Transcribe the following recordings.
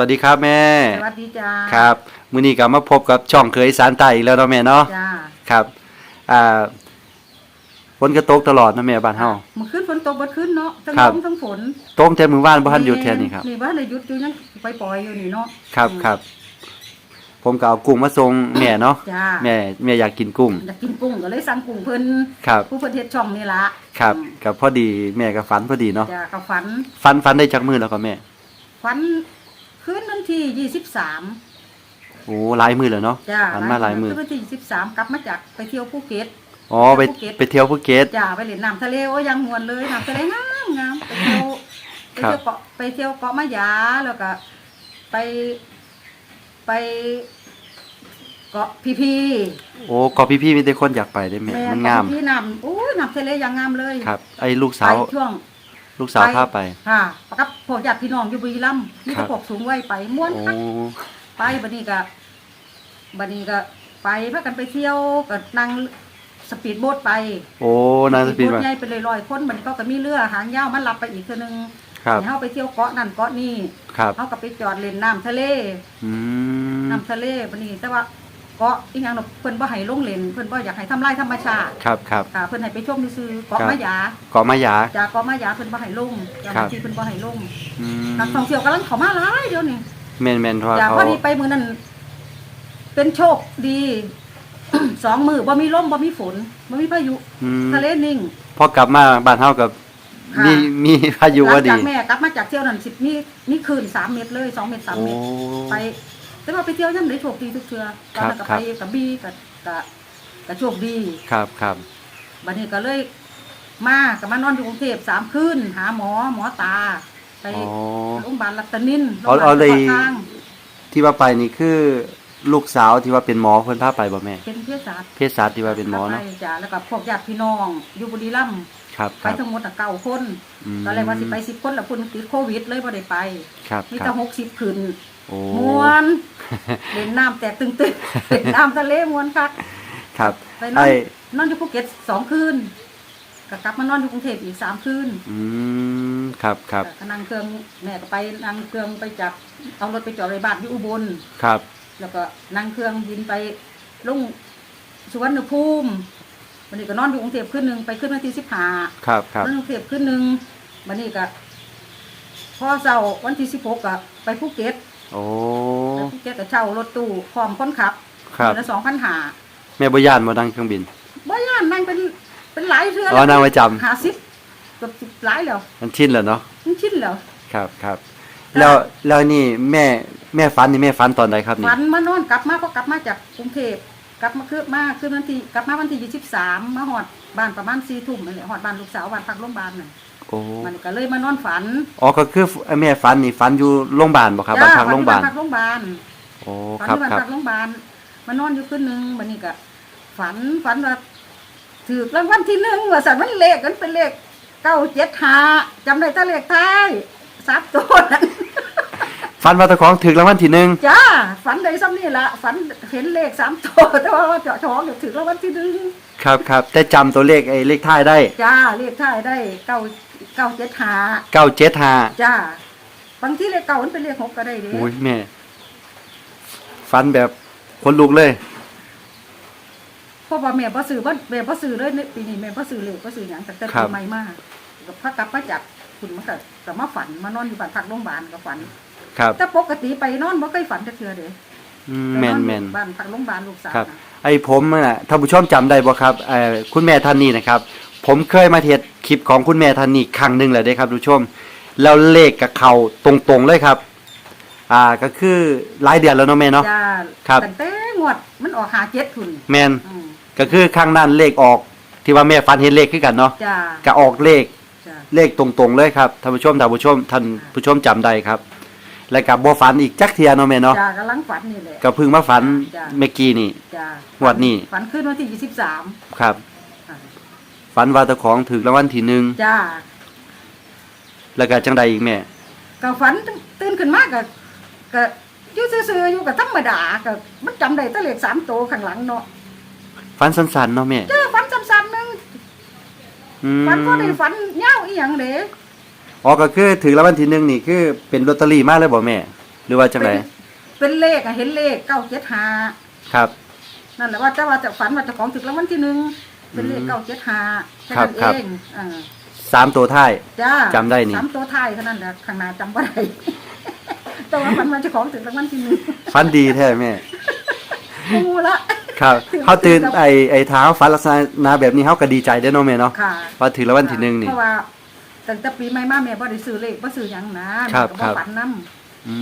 วัสดีครับแม่ สวัสดีจ้าครับมื้อนี้ก็มาพบกับช่องเคยอีสารใต้อีกแล้วเนาะแม่เนาะจ้าครับอ่าฝนก็ตกตลอดเนาะแม่บ้านเฮาเมื่อคืนฝนตกเมื่อคืนเนาะทั้งครัลบมทั้งฝนตกแต่มื้อวานบ่ทันหยุดแค่นี้ครับนี่บ้านเลยหยุดอยู่ยังไปปล่อยอยู่นี่เนาะครับอืมครับผมก็เอากุ้งมาส่งแม่เนาะจ้าแม่แม่อยากกินกุ้งอยากกินกุ้งก็เลยสั่งกุ้งเพิ่นครับผู้เพิ่นเฮ็ดช่องนี่ละครับอืมก็พอดีแม่ก็ฝันพอดีเนาะจ้าก็ฝันฝันฝันได้จักมื้อแล้วก็แม่ฝัน คืนวันที่ยี่สิบสามโอ้หลายมื้อแล้วเนาะจ้าฝันมาหลายมื้อคืนวันที่ยี่สิบสามกลับมาจากไปเที่ยวภูเก็ต อ๋อไปภูเก็ต ไปเที่ยวภูเก็ต จ้าไปเล่นน้ำทะเลโอ้ยยังมวนเลยน้ำทะเลงามงามไปเที่ยวไปครับ เที่ยวเกาะไปเที่ยวเกาะมะยาแล้วก็ไปไปเกาะพีพีโอ้ก็พี่ๆมีแต่คนอยากไปได้แม่มันงามเกาะพี่น้ำอู้ยน้ำทะเลอย่างงามเลยครับ ไอ้ลูกสาว ไปช่วง ลูกสาวพาไป ค่ะกับพวกญาติพี่น้องอยู่บุรีรัมย์มีครัแต่บพวกสูงวัยไปม่วนโอ้คักไปบัดนี้ก็บัดนี้ก็ไปพากันไปเที่ยวก็นั่งสปีดโบ๊ทไปโอ้นานสปีดโบ๊มาทใหญ่ไปเลยร้อยคนบัดนี้เขาก็มีเรือหางยาวมารับไปอีกเทื่อนึงครับ ให้เฮาไปเที่ยวเกาะนั่นเกาะนี่ครับ เฮาก็ไปจอดเล่นน้ำทะเล อืม น้ำทะเลบัดนี้แต่ว่า เกาะอีหยังดอกเพิ่นบ่ให้ลงเล่นเพิ่นบ่อยากให้ทำลายธรรมชาติครับครับ ค่ะเพิ่นให้ไปชมซื่อๆเกาะครับ มะยาเกาะมายา จากเกาะมะยาเพิ่นบ่ให้ลงจากครับ ที่เพิ่นบ่ให้ลงอืมนักท่องเที่ยวกำลังเข้ามาหลายเดี๋ยวนี้ แม่นแม่นเพราะว่าจากเขา พอดีไปมื้อนั้นเป็นโชคดี สองมือบ่มีลมบ่มีฝนบ่มีพายุอืมทะเลนิ่ง พอกลับมาบ้านเฮากับค่ะ มีมีพายุหลัว่าดี จากแม่กลับมาจากเที่ยวนั้นสิมีมีคืนสามเมตรเลยสองเมตรสามโอ้ เมตรไป แต่ว่าไปเที่ยวยังได้โชคดีทุกเทื่อตอนนั้นก็ครัไปบกับบีกับกับกับโชคดีครับครับบัดนี้ก็เลยมาก็มานอนอยู่กรุงเทพสามคืนหาหมอหมอตา ไปอ๋อโรงพยาบาลรัตนินโรงพเอายาบาลเอาเลยฉพาะทางที่ว่าไปนี่คือลูกสาวที่ว่าเป็นหมอเพิ่นพาไปบ่แม่ เป็นเภสัชเภสัชที่ว่าเป็นหมอเนาะไปจ้ะแล้วก็พวกญาติพี่น้องอยู่บุรีรัมย์ ครับคไปรับทั้งหมดน่ะเก้าคนอืมตอนแรกว่าสิไปสิบคนแล้วคุณติดโควิดเลยบ่ได้ไปครับมีคแต่รับหกสิบขึ้นโอ้มวนเล่นน้ำแตกตึงตึงเล่นน้ำทะเลมวนคัก ครับไปนอไอ้นนอนอยู่ภูเก็ตสองคืนก็กลับมานอนอยู่กรุงเทพอีกสามคืนอืมครับครับก็นั่งเครื่องแม่ก็ไปนั่งเครื่องไปจากเอารถไปจอดในบ้านที่อุบล ครับแล้วก็นั่งเครื่องบินไปลงสุวรรณภูมิ วันนี้ก็นอนอยู่กรุงเทพขึ้นหนึ่งไปขึ้นวันที่สิบห้าครับครับนอนอยู่กรุงเทพขึ้นหนึ่งวันนี้ก็พอเช้าวันที่สิบหกก็ไปภูเก็ตโอ้ไปภูเก็ตก็เช่ารถตู้พร้อมคนขับครับละสองพันหาแม่บ่ย่านบ่นั่งเครื่องบินบ่ย่านนั่งเป็นเป็นหลายเทื่ออ๋อนั่งประจำหาสิบเกือบสิบหลายแล้วมันชินแล้วเนาะมันชินแล้วครับครับแล้วแล้วนี่แม่แม่ฝันนี่แม่ฝันตอนใดครับนี่ฝันมานอนกลับมาพอกลับมาจากกรุงเทพ กลับมาคือมาคือวันที่กลับมาวันที่ยี่สิบสามมาหอดบ้านประมาณสี่ทุ่มนั่นแหละหอดบ้านลูกสาวบ้านพักโรงพยาบาลน่ะโอ้มันก็เลยมานอนฝันอ๋อก็คือแม่ฝันนี่ฝันอยู่โรงพยาบาลบ่ครับบ้านพักโรงพยาบาลฝันที่บ้นพักโรงพยาบาลโอ้ฝันครับที่บ้านครับพักโรงพยาบาลมานอนอยู่คืนหนึงวันนี้ก็ฝันฝันว่าถือรางวัลที่หนึ่งว่าสันมันเลขกันเป็นเลขเก้าเจ็ดห้าจำได้แต่เลขท้ายสามตัวนั้น ฝันว่าเจ้าของถึกรางวัลที่หนึ่งจ้าฝันได้ซ้ำนี่ละฝันเห็นเลขสามตัวแต่ว่าเจาะท้องเดี๋ยวถือรางวัลที่หนึ่งครับครับแต่จำตัวเลขไอ้เลขท้ายได้จ้าเลขท้ายได้เก้าเก้าเจ็ดห้า975จ้าบางที่เลขเก้ามันเป็นเลขหกก็ได้เด้โอ้ยแม่ฝันแบบคนลุกเลย เพราะว่าแม่บ่ซื้อบ่แม่บ่ซื้อเลยในปีนี้แม่บ่ซื้อเลขบ่ซื้อหยังแต่แต่ครัปีบ ใหม่มาก็พักกลับมาจากคุณมันก็ก็มาฝันมานอนอยู่บ้านพักโรงพยาบาลก็ฝัน ครับ แต่ปกติไปนอนบ่เคยฝันจักเทื่อเด้อืมแม่นไปอแม่นยู่บ้านพักโรงพยาบาลลูกสาวครับ น่ะไอ้ผมน่ะท่านผู้ชมจำได้บ่ครับเอ่อคุณแม่ท่านนี้นะครับ ผมเคยมาเทศคลิปของคุณแม่ท่านนี้ครั้งหนึงแล้วเด้ครับทุกผู้ชม แล้วเลขกับเขาตรงๆเลยครับ อ่าก็คือหลายเดือนแล้วเนาะแม่เนาะ จ้าครับ ตั้งแต่งวดมันออกหาเจ็ดคุณแม่นอืมก็คือครั้งนั้นเลขออก ที่ว่าแม่ฝันเห็นเลขคือกันเนาะจ้าก็ออกเลขจ้าเลขตรงๆเลยครับท่านผู้ชมท่านผู้ชมท่านผู้ชมจำได้ครับ แล้วก็บ่ฝันอีกจักเทียเนาะแม่เนาะจ้ากำลังฝันนี่แหละ ก็เพิ่งมาฝันจ้ะ เมื่อกี้นี่ จ้างวดนี้ ฝันขึ้นวันที่ยี่สิบสามครับ ฝันว่าเจ้าของถูกรางวัลที่หนึ่งจ้าแล้วก็จังใดอีกแม่ ก็ฝันตื่นขึ้นมาก็ก็อยู่ซื่อๆอยู่กับธรรมดาก็มันจำได้แต่เลขสามตัวข้างหลังเนาะฝันสั้นๆเนาะแม่เจ้าฝันซ้ำๆนึงอืมฝันก็ได้ฝันยาวอีหยังเด้ อ๋อก็คือถือรางวัลที่หนึ่งนี่คือเป็นลอตเตอรี่มาเลยบ่แม่ หรือว่าจังไดเป็นเป็นเลขอะเห็นเลขเก้าเจ็ดหาครับนั่นแหละว่าจะว่าจะฝันว่าเจะของถึกรางวัลที่หนึ่งเป็นเลขอืมเก้าเจ็ดหาแค่ครับนั้นครับเองอ่าสามตัวท้าย จ้าจำได้นี่ สามตัวท้ายเท่านั้นแหละข้างหน้าจำไม่ได้ แต่ว่าฝันว่าเจะของถึกรางวัลที่หนึ่งฟันดีแท้แม่ งูละ ครับถึงเขาตื่นถึงกับไอ้ไอ้เท้าฟันลักษณะแบบนี้เขาก็ดีใจได้อเนาะแม่เนาะค่ะ ว่าถือแล้ววันที่หนึ่งนี่ เพราะว่า ตั้งแต่ปีใหม่มาแม่บ่ได้ซื้อเลขบ่ซื้อหยังนะครับแม่ก็ครับฝันนํอื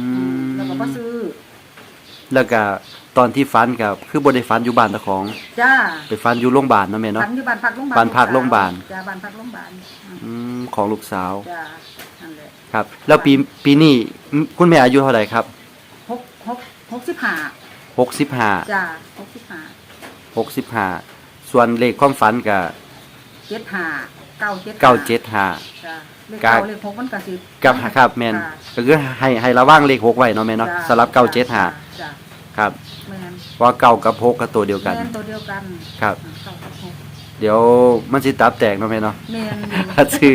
แล้วก็มบ่ซื้อแล้วก็ตอนที่ฟันกับคือบ่ได้ฟันอยู่บ้านตะของ จ้าไปฟันอยู่โรงพยาบาลเนาะแม่เนาะ ฝันอยู่บ้านพักโรงพยาบาลบ้านพักโรงพยาบาล จ้าบ้านพักโรงพยาบาลอืมอืมของลูกสาวจ้านั่นแหละครับ แล้วปีปีนี้คุณแม่อายุเท่าไหร่ครับหกหกหกสิบห้า65 จ้าหกสิบห้า65ส่วนเลขความฝันก็เจ็ดห้า เก้าเจ็ด975จ้าเลขกาเก้าเลขหกมันก็สิ กับครับแม่นค่ะ ก็คือให้ให้ระวังเลข6ไว้เนาะแม่เนาะจ้สำหรับจ้า975จ้าครับแม่นว่าเก้ากับ6ก็ตัวเดียวกัน แม่นตัวเดียวกันครับ เก้ากับหกเดี๋ยวมันสิตับแตกเนาะแม่เนาะ แม่นอยู่ถ้าชื่อ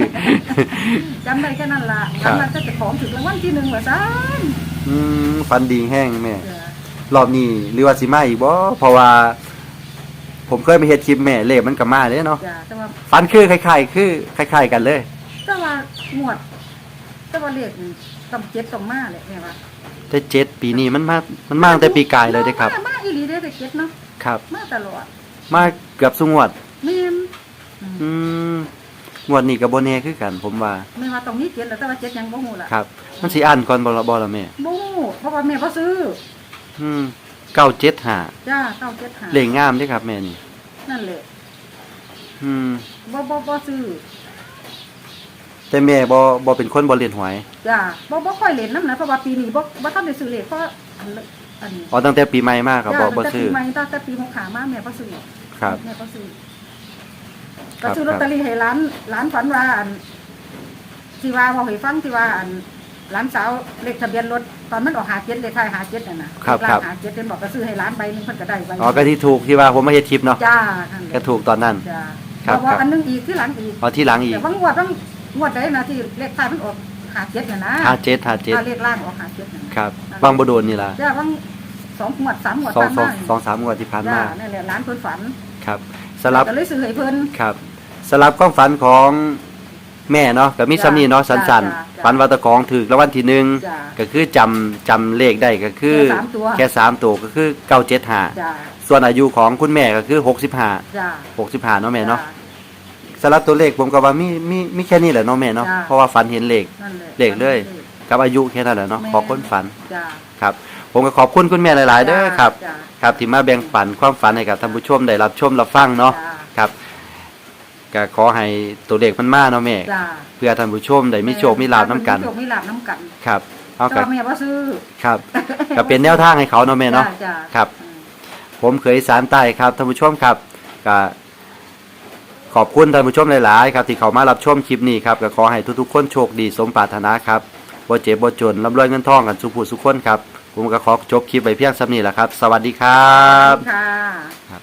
จำได้แค่นั้นล่ะครับ จำได้แต่เจะของถึงรางวัลที่หนึ่งว่าซันอืมฟันดีแห้งแม่จ้ารอบนี้หรือว่าสิมาอีกบ่เพราะว่า ผมเคยไปเฮ็ดคลิปแม่เลขมันก็มาเด้เนาะจ้าแต่ว่าฟันคือคล้ายๆคือคล้ายๆกันเลย แต่ว่าหมวด แต่ว่าเลขนี่ต้องเจ็ดต้องมาเลยแม่ว่าแต่เจ็ดปีนี้มันมามันมาตั้งแต่ปีกายเลยเด้ครับ มามาอีหลีเด้อแต่เจ็ดเนาะครับ มาตลอดมาเกือบสุงวด แม่นอืมอืมงวดนี้ก็บ่แน่คือกัน ผมว่าแม่ว่าตรงนี้เจ็ดแล้วแต่ว่าเจ็ดยังบ่ฮู้ล่ะครับ มันสิอ่านก่อนบ่ล่ะบ่ล่ะแม่บ่ฮู้เพราะว่าแม่บ่ซื้ออืม 975จ้าเก้าเจ็ดห้าเลขงามเด้ครับแม่นี่ นั่นแหละอืม บ่บ่บ่ซื้อแต่แม่บ่บ่เป็นคนบ่เล่นหวยจ้าบ่บ่ค่อยเล่นนำนะเพราะว่าปีนี้บ่บ่ทันได้ซื้อเลขเพราะอันเลอันนี้อ๋อตั้งแต่ปีใหม่มาก็บ่บ่จ้าซื้อตั้งแต่ปีใหม่ตั้งแต่ปี6ขามาแม่บ่ซื้อครับ แม่บ่ซื้อครัก็บ ซื้อลอตเตอรี่ให้ร้านร้านฝันว่าอันที่ว่าบอกให้ฟังที่ว่าอัน ร้านสาวเลขทะเบียนรถตอนมันออกหาเจ็ดเลขท้ายหาเจ็ดน่ะนะครับเลขครับ หาเจ็ดเพิ่นบอกก็ซื้อให้ร้านใบหนึงเพิ่นก็ได้ใบหนึ่งอ๋อก็ที่ถูกที่ว่าผมมาเฮ็ดคลิปเนาะจ้านั่นแหละก็ถูกตอนนั้น จ้าครับเพราะว่าครับ อันหนึงอีกที่หลังอีก อ๋อที่หลังอีกแต่ว่างวดต้องงวดใดนะที่เลขท้ายมันออกหาเจ็ดน่ะนะห้าเจ็ดห้าเจ็ดถ้าเลขล่างออกหาเจ็ดน่ะนะครับบางบโดนนี่ล่ะจ้าว่างสองงวดสามงวดสองผ่านสองมาสองสามงวดที่ผ่านจ้ามานั่นแหละร้านเพิ่นฝันครับสลับก็เลยซื้อให้เพิ่น ครับสลับความฝันของแม่เนาะกับมิสามีเนาะจ้ะสันจ้ะ ๆฝันว่าตะของถือรางวัลที่หนึ่งจ้าก็คือจำจำเลขได้ก็คือแค่สามตัว แค่สามตัวก็คือเก้าเจ็ดห้าจ้าส่วนอายุของคุณแม่ก็คือหกสิบห้าจ้าหกสิบห้าเนาะแม่เนาะจ้สลับตัวเลขผมก็ว่ามีมีมีแค่นี้แหละเนาะแม่เนาะจ้ะเพราะว่าฝันเห็นเลข นั่นแหละเลขเลย กับอายุแค่นั้นแหละเนาะแม่ ขอคนฝันจ้า ครับ ผมก็ขอบคุณคุณแม่หลาย ๆ เด้อครับ จ้าครับที่มาแบ่งปันความฝันให้กับท่านผู้ชมได้รับชมรับฟังเนาะจ้าครับ ก็ขอให้ตัวเลขมันมาเนาะแม่ จ้าเพื่อท่านผู้ชมได้มีโชคมีลาภน้ำกัน มีโชคมีลาบน้ำกันครับเอาแต่กับว่าแม่ว่าซื้อครับก็เป็นแนวทางให้เขาเนาะแม่เนาะ จ้จ้ครับ อืม ผมเคยสารใต้ครับท่านผู้ชมครับก็ขอบคุณท่านผู้ชมหลายๆครับที่เขามารับชมคลิปนี้ครับก็ขอให้ทุกๆคนโชคดีสมปรารถนาครับบ่เจ็บบ่จนร่ำรวยเงินทองกันสุขผู้สุขคนครับผมก็ขอจบคลิปไปเพียงสำนี้แหละครับ สวัสดีครัขบอบคุณค่ะครับ